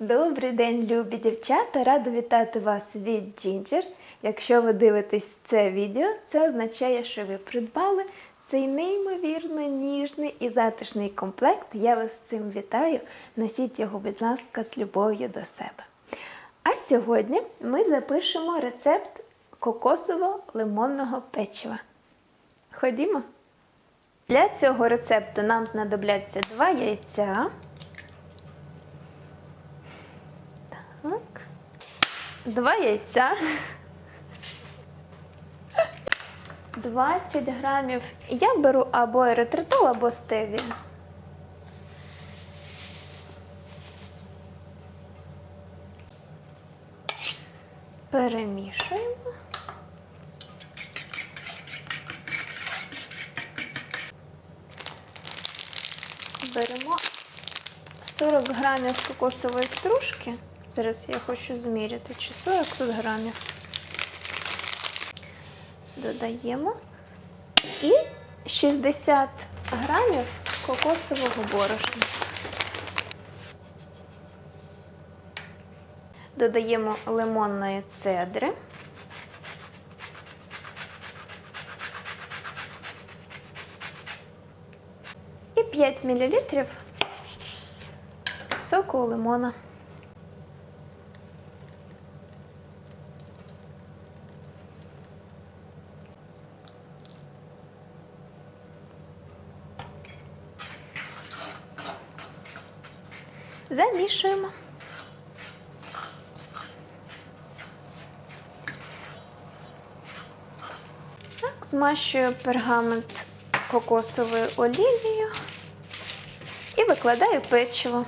Добрий день, любі дівчата! Рада вітати вас від Ginger. Якщо ви дивитесь це відео, це означає, що ви придбали цей неймовірно ніжний і затишний комплект. Я вас з цим вітаю. Носіть його, будь ласка, з любов'ю до себе. А сьогодні ми запишемо рецепт кокосово-лимонного печива. Ходімо! Для цього рецепту нам знадобляться два яйця. Два яйця. 20 грамів. Я беру або еритритол, або стевію. Перемішуємо. Беремо 40 грамів кокосової стружки. Зараз я хочу зміряти, чи 40 тут грамів. Додаємо. І 60 грамів кокосового борошна. Додаємо лимонної цедри. І 5 мл соку лимона. Замішуємо. Так, змащую пергамент кокосовою олією і викладаю печиво.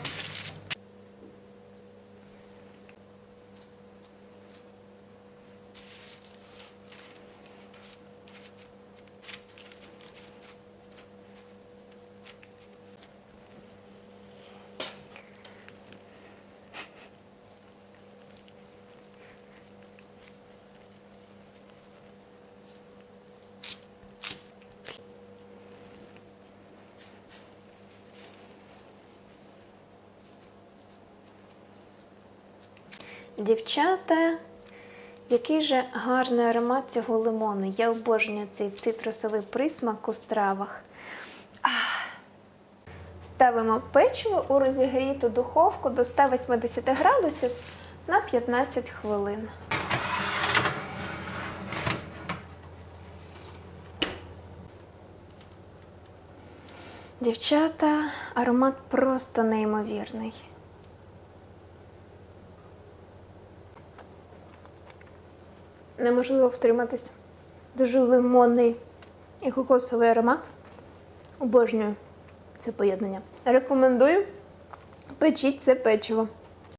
Дівчата, який же гарний аромат цього лимону. Я обожнюю цей цитрусовий присмак у стравах. Ах. Ставимо печиво у розігріту духовку до 180 градусів на 15 хвилин. Дівчата, аромат просто неймовірний. Неможливо втриматись. Дуже лимонний і кокосовий аромат. Обожнюю це поєднання. Рекомендую печіть це печиво.